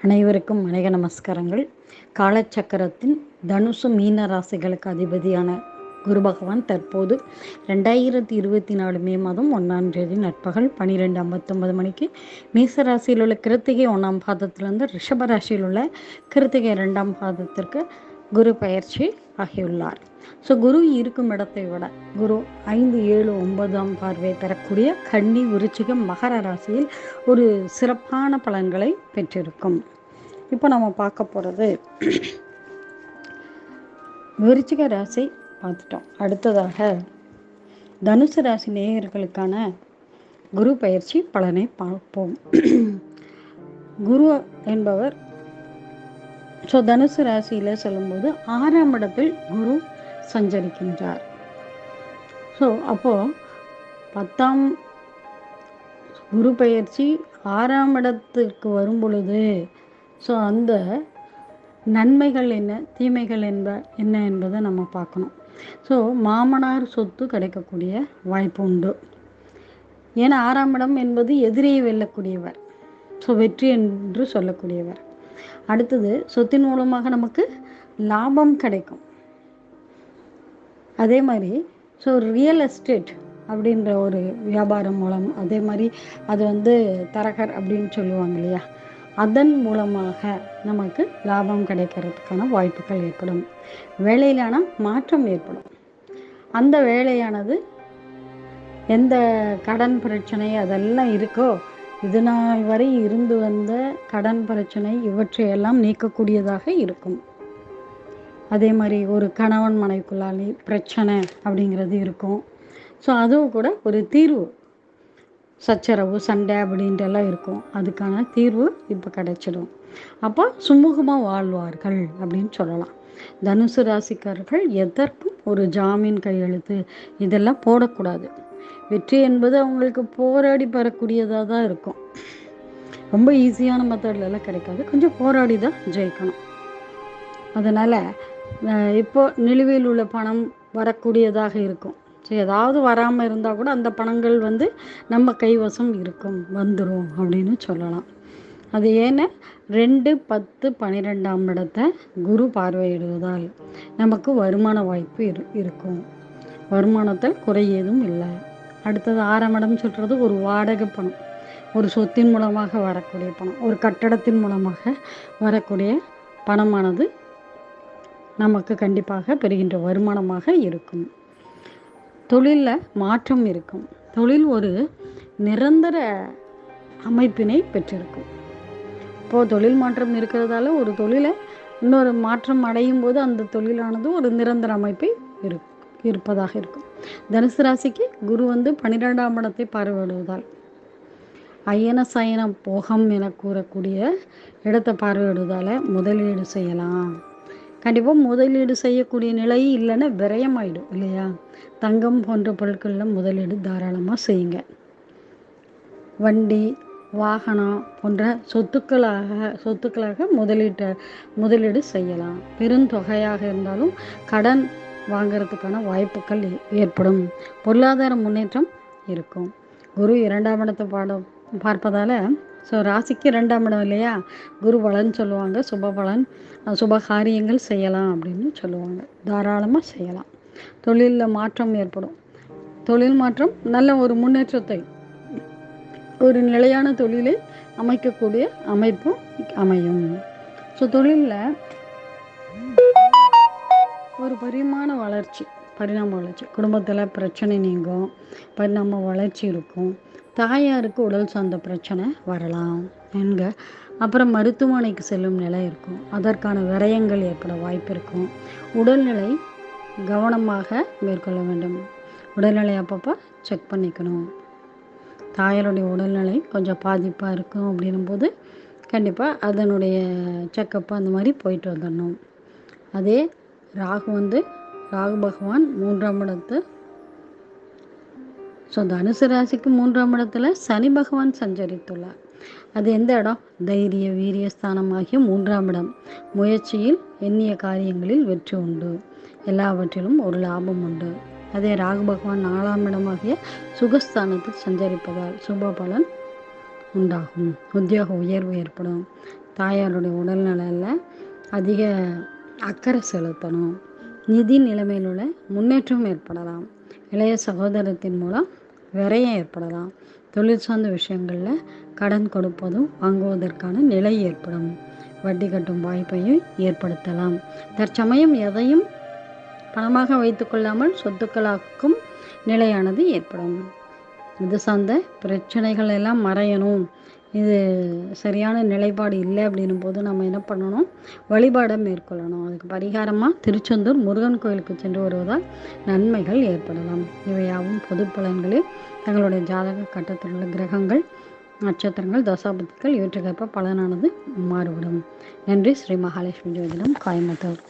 அனைவருக்கும் வணிக நமஸ்காரங்கள். காலச்சக்கரத்தின் தனுசு மீன ராசிகளுக்கு அதிபதியான குரு பகவான் தற்போது ரெண்டாயிரத்தி இருபத்தி நாலு மே மாதம் ஒன்றாம் தேதி நட்பகல் பன்னிரெண்டு ஐம்பத்தொன்பது மணிக்கு மீச ராசியில் உள்ள கிருத்திகை ஒன்றாம் பாதத்திலிருந்து ரிஷப ராசியில் உள்ள கிருத்திகை ரெண்டாம் பாதத்திற்கு குரு பயிற்சி ஆகியுள்ளார். ஸோ குரு இருக்கும் இடத்தை விட குரு ஐந்து ஏழு ஒன்பதாம் பார்வை பெறக்கூடிய கன்னி விருச்சிகம் மகர ராசியில் ஒரு சிறப்பான பலன்களை பெற்றிருக்கும். இப்போ நம்ம பார்க்க போகிறது விருச்சிக ராசி பார்த்துட்டோம். அடுத்ததாக தனுசு ராசி நேயர்களுக்கான குரு பயிற்சி பலனை பார்ப்போம். குரு என்பவர் ஸோ தனுசு ராசியில் சொல்லும்போது ஆறாம் இடத்தில் குரு சஞ்சரிக்கின்றார். ஸோ அப்போது பத்தாம் குரு பயிற்சி ஆறாம் இடத்திற்கு வரும் பொழுது ஸோ அந்த நன்மைகள் என்ன தீமைகள் என்ப என்ன என்பதை நம்ம பார்க்கணும். ஸோ மாமனார் சொத்து கிடைக்கக்கூடிய வாய்ப்பு உண்டு. ஏன்னா ஆறாம் இடம் என்பது எதிரியை வெல்லக்கூடியவர். ஸோ வெற்றி என்று சொல்லக்கூடியவர். அடுத்தது சொத்தின் மூலமாக நமக்கு லாபம் கிடைக்கும். அதே மாதிரி ஸோ ரியல் எஸ்டேட் அப்படின்ற ஒரு வியாபாரம் மூலம் அதே மாதிரி அது வந்து தரகர் அப்படின்னு சொல்லுவாங்க இல்லையா? அதன் மூலமாக நமக்கு லாபம் கிடைக்கிறதுக்கான வாய்ப்புகள் ஏற்படும். வேலையிலான மாற்றம் ஏற்படும். அந்த வேலையானது எந்த கடன் பிரச்சனை அதெல்லாம் இருக்கோ இதனால் வரை இருந்து வந்த கடன் பிரச்சனை இவற்றையெல்லாம் நீக்கக்கூடியதாக இருக்கும். அதே மாதிரி ஒரு கணவன் மனைவிக்குள்ளாலே பிரச்சனை அப்படிங்கிறது இருக்கும். ஸோ அதுவும் கூட ஒரு தீர்வு. சச்சரவு சண்டை அப்படின்ட்டு எல்லாம் இருக்கும். அதுக்கான தீர்வு இப்போ கிடைச்சிடும். அப்போ சுமூகமாக வாழ்வார்கள் அப்படின்னு சொல்லலாம். தனுசு ராசிக்காரர்கள் எதற்கும் ஒரு ஜாமீன் கையெழுத்து இதெல்லாம் போடக்கூடாது. வெற்றி என்பது அவங்களுக்கு போராடி பெறக்கூடியதாக தான் இருக்கும். ரொம்ப ஈஸியான மெத்தட்லலாம் கிடைக்காது. கொஞ்சம் போராடி தான் ஜெயிக்கணும். அதனால் இப்போ நிலுவையில் உள்ள பணம் வரக்கூடியதாக இருக்கும். ஸோ ஏதாவது வராமல் இருந்தால் கூட அந்த பணங்கள் வந்து நம்ம கைவசம் இருக்கும். வந்துடும் அப்படின்னு சொல்லலாம். அது ஏன்னா ரெண்டு பத்து பன்னிரெண்டாம் இடத்தை குரு பார்வையிடுவதால் நமக்கு வருமான வாய்ப்பு இரு இருக்கும். வருமானத்தில் குறை ஏதும் இல்லை. அடுத்தது ஆறாம் இடம் சொல்கிறது ஒரு வாடகை பணம். ஒரு சொத்தின் மூலமாக வரக்கூடிய பணம். ஒரு கட்டடத்தின் மூலமாக வரக்கூடிய பணமானது நமக்கு கண்டிப்பாக பெறுகின்ற வருமானமாக இருக்கும். தொழிலில் மாற்றம் இருக்கும். தொழில் ஒரு நிரந்தர அமைப்பினை பெற்றிருக்கும். இப்போது தொழில் மாற்றம் இருக்கிறதால ஒரு தொழிலை இன்னொரு மாற்றம் அடையும் போது அந்த தொழிலானது ஒரு நிரந்தர அமைப்பை இருக்கும். இருப்பதாக இருக்கும். தனுசு ராசிக்கு குரு வந்து பன்னிரெண்டாம் இடத்தை பார்வையிடுவதால் அயன சயன போகம் என கூறக்கூடிய இடத்தை பார்வையிடுவதால் முதலீடு செய்யலாம். கண்டிப்பாக முதலீடு செய்யக்கூடிய நிலை இல்லைன்னா விரயமாயிடும் இல்லையா? தங்கம் போன்ற பொருட்களில் முதலீடு தாராளமாக செய்யுங்க. வண்டி வாகனம் போன்ற சொத்துக்களாக சொத்துக்களாக முதலீட்டை முதலீடு செய்யலாம். பெருந்தொகையாக இருந்தாலும் கடன் வாங்கிறதுக்கான வாய்ப்புகள் ஏற்படும். பொருளாதார முன்னேற்றம் இருக்கும். குரு இரண்டாம் இடத்தை பாடம் பார்ப்பதால் ஸோ ராசிக்கு ரெண்டாம் இடம் இல்லையா? குரு பலன் சொல்லுவாங்க. சுப பலன் சுப காரியங்கள் செய்யலாம் அப்படின்னு சொல்லுவாங்க. தாராளமாக செய்யலாம். தொழிலில் மாற்றம் ஏற்படும். தொழில் மாற்றம் நல்ல ஒரு முன்னேற்றத்தை ஒரு நிலையான தொழிலை அமைக்கக்கூடிய அமைப்பும் அமையும். ஸோ தொழிலில் ஒரு பரிமாண வளர்ச்சி பரிணாம வளர்ச்சி. குடும்பத்தில் பிரச்சனை நீங்கும் பரிணாம வளர்ச்சி இருக்கும். தாயாருக்கு உடல் சார்ந்த பிரச்சனை வரலாம். என்க அப்புறம் மருத்துவமனைக்கு செல்லும் நிலை இருக்கும். அதற்கான விரயங்கள் ஏற்பட வாய்ப்பு இருக்கும். உடல்நிலை கவனமாக மேற்கொள்ள வேண்டும். உடல்நிலை அப்பப்போ செக் பண்ணிக்கணும். தாயாருடைய உடல்நிலை கொஞ்சம் பாதிப்பாக இருக்கும் அப்படின்னும் போது கண்டிப்பாக அதனுடைய செக்கப்பு அந்த மாதிரி போயிட்டு வந்துடணும். அதே ராகு வந்து ராகு பகவான் மூன்றாம் இடத்து. ஸோ தனுசு ராசிக்கு மூன்றாம் இடத்துல சனி பகவான் சஞ்சரித்துள்ளார். அது எந்த இடம்? தைரிய வீரியஸ்தானமாகிய மூன்றாம் இடம். முயற்சியில் எண்ணிய காரியங்களில் வெற்றி உண்டு. எல்லாவற்றிலும் ஒரு லாபம் உண்டு. அதே ராகு பகவான் நாலாம் இடமாகிய சுகஸ்தானத்தில் சஞ்சரிப்பதால் சுப பலன் உண்டாகும். உத்தியோக உயர்வு ஏற்படும். தாயாருடைய உடல்நலில் அதிக அக்கறை செலுத்தணும். நிதி நிலைமையில் உள்ள முன்னேற்றம் ஏற்படலாம். இளைய சகோதரத்தின் மூலம் விரயம் ஏற்படலாம். தொழில் சார்ந்த விஷயங்களில் கடன் கொடுப்பதும் வாங்குவதற்கான நிலை ஏற்படும். வட்டி கட்டும் வாய்ப்பையும் ஏற்படுத்தலாம். தற்சமயம் எதையும் பணமாக வைத்துக்கொள்ளாமல் சொத்துக்களாக்கும் நிலையானது ஏற்படும். இது சார்ந்த பிரச்சனைகள் எல்லாம் மறையணும். இது சரியான நிலைப்பாடு இல்லை அப்படின்னும் போது நம்ம என்ன பண்ணணும்? வழிபாடை மேற்கொள்ளணும். அதுக்கு பரிகாரமாக திருச்செந்தூர் முருகன் கோயிலுக்கு சென்று வருவதால் நன்மைகள் ஏற்படலாம். இவையாவும் பொது பலன்களில் தங்களுடைய ஜாதக கட்டத்தில் உள்ள கிரகங்கள் நட்சத்திரங்கள் தசாபதிகள் இவற்றுக்கேற்ப பலனானது மாறுபடும். நன்றி. ஸ்ரீ மகாலட்சுமி ஜோதிடம் கோயம்புத்தூர்